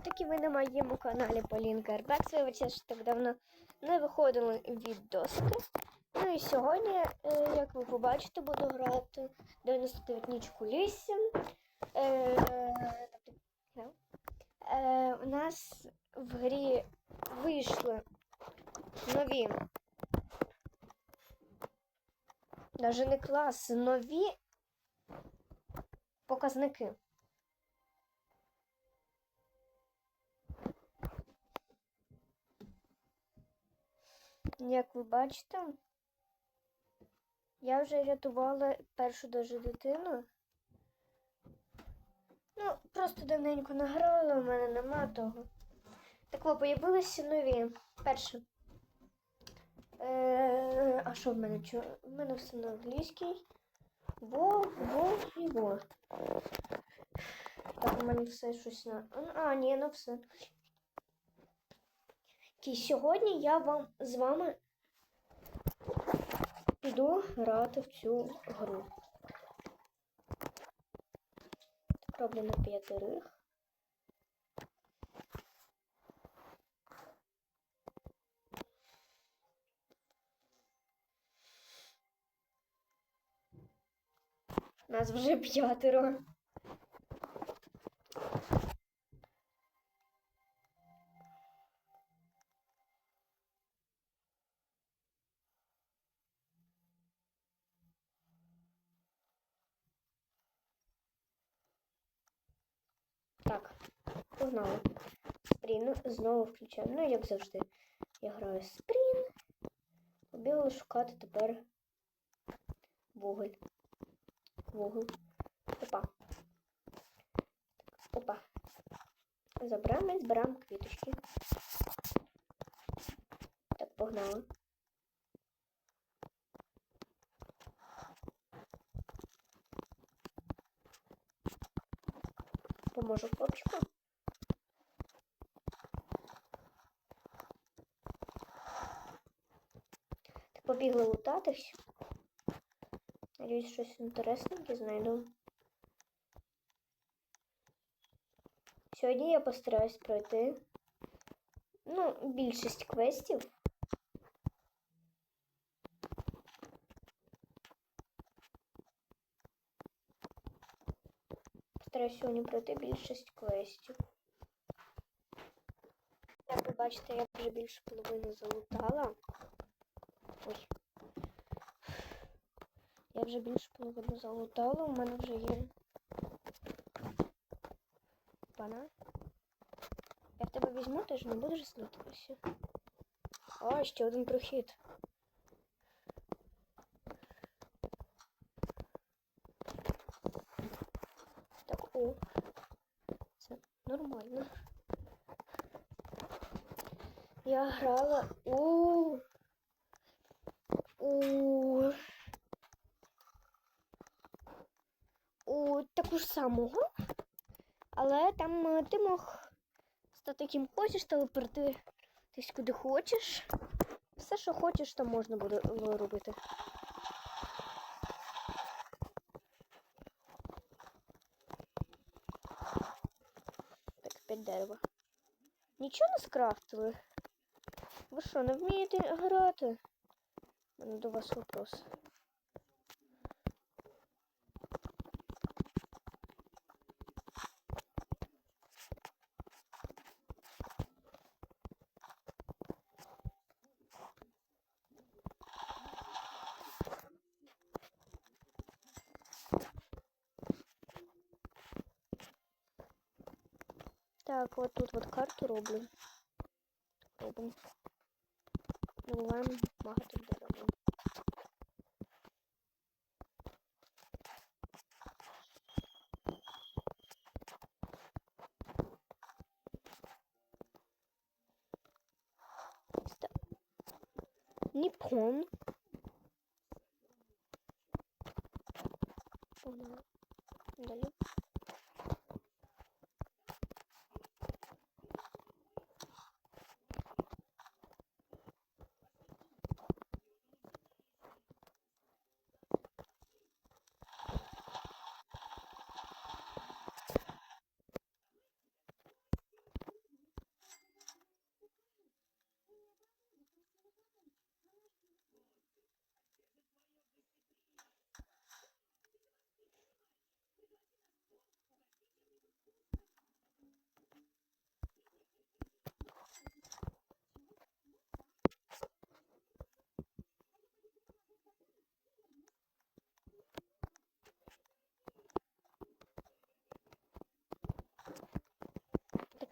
котики, ви на моєму каналі Полінка Ербекс. Вибачте, що так давно не виходили відосики. Ну і сьогодні, е, як ви побачите, буду грати 99 ніч у лісі. У нас в грі вийшли нові. Навіть не класи, нові показники. Як ви бачите, я вже рятувала першу даже дитину. Ну, просто давненько награла, у мене нема того. Так о, появилися нові. Перше. Е, а що в мене? Чо? В мене все на англійській. Во, во і во. Так, у мене все щось на. А, ні, ну все. Окей, сьогодні я вам з вами піду грати в цю гру. Роблю на п'ятерих. Нас вже п'ятеро. Погнали. Спрін знову включаємо. Ну, як завжди, я граю спрін. Побігли шукати тепер вуголь. Вуголь. Опа. Опа. Забираємо і збираємо квіточки. Так, погнали. Поможу хлопчику. Так, побігли лутатись. Надіюсь, щось інтересненьке знайду. Сьогодні я постараюсь пройти ну, більшість квестів. Постараюсь сьогодні пройти більшість квестів. Як ви бачите, я вже більше половини залутала. Ой. Я вже більше половину залутала, у мене вже є. Пана. Я в тебе візьму, ти ж не будеш злитися. О, ще один прохід. Так, о. Це нормально. Я грала у у у таку ж самого, але там е, ти мог стати ким хочеш, телепортуватись куди хочеш. Все, що хочеш, там можна буде е, робити. Так, п'ять дерева. Нічого не скрафтили? Ви що, не вмієте грати? Мене до вас вопрос. Так, вот тут вот карту роблю. Робимо. Добуваємо багато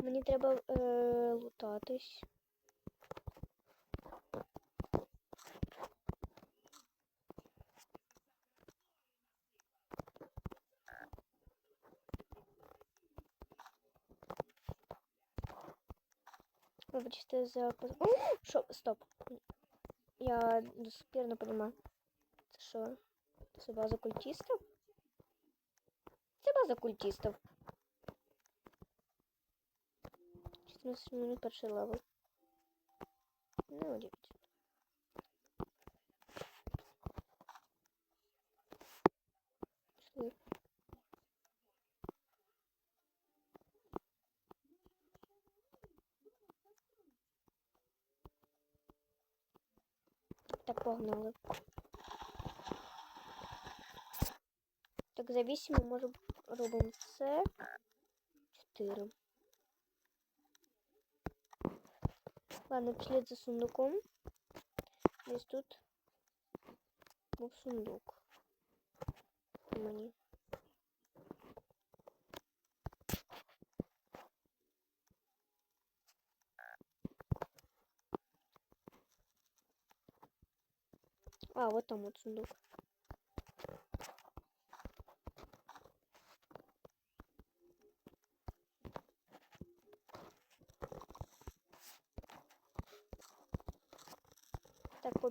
мені треба е, лутатись. Вибачте за Що? Стоп. Я до не понимаю. Це що? Це база культистів? Це база культистів. 14 минут перший левел. Не удивительно. Пішли. Так, погнали. Так, за 8 ми можемо робимо це. 4. Ладно, пішли за сундуком. Десь тут був сундук. Мені. А, вот там вот сундук.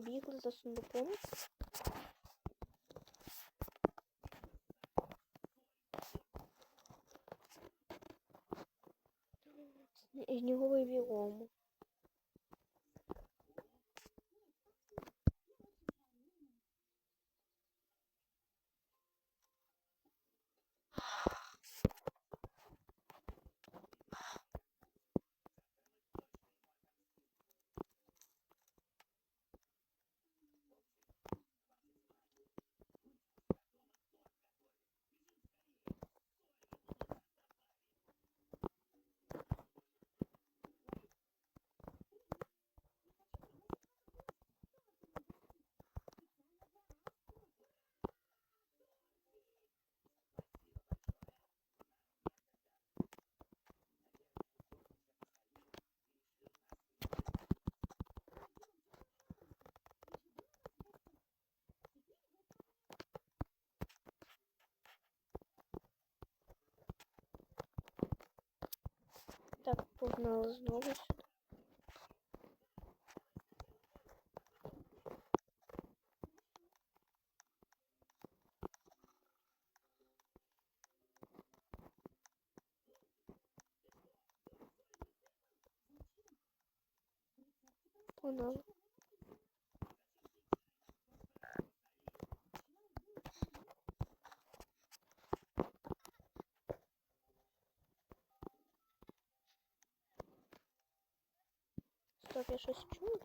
Побігли за сундуком. Сніговий біом. Так, погнали знову. Погнали. Стоп, я щось чую.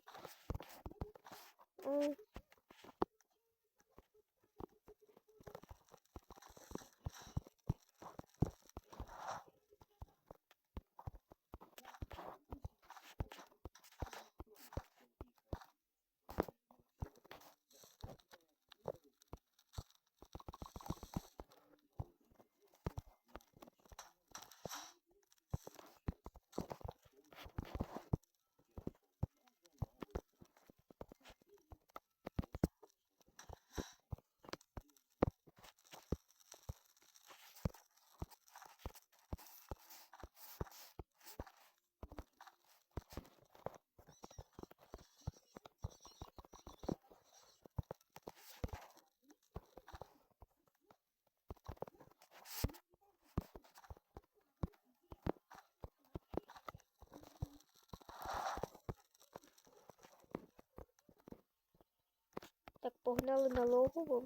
Так, погнали на логово.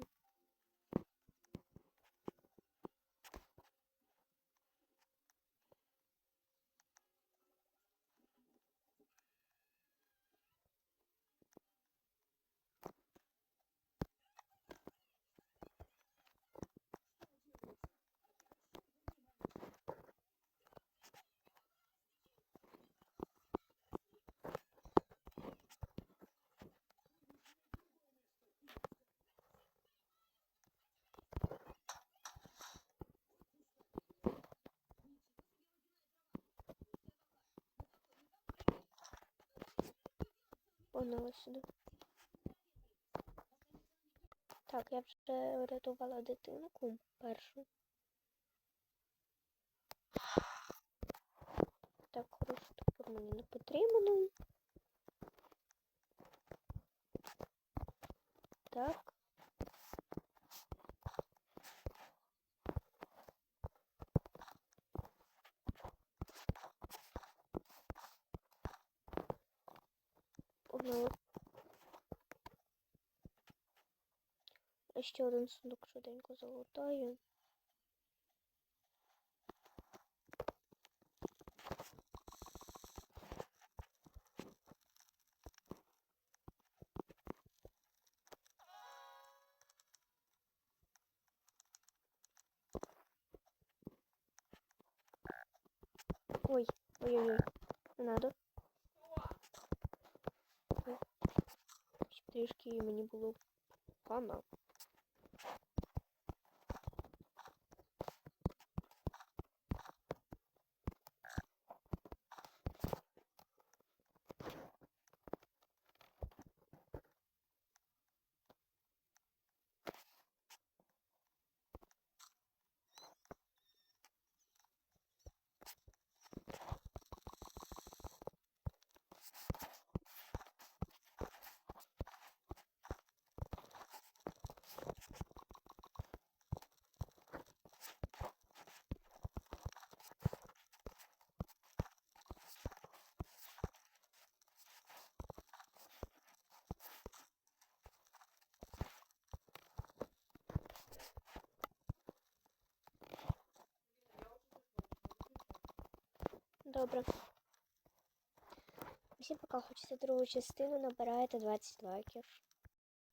Погнали сюди. Так, я вже врятувала дитинку першу. Так, хороший мені не потрібно. Так. Погнали. А Ще один сундук швиденько залутаю. Ой, ой-ой-ой, не надо. Ой. Трішки мені було погано. Добре. Всім пока хочеться другу частину, набираєте 20 лайків.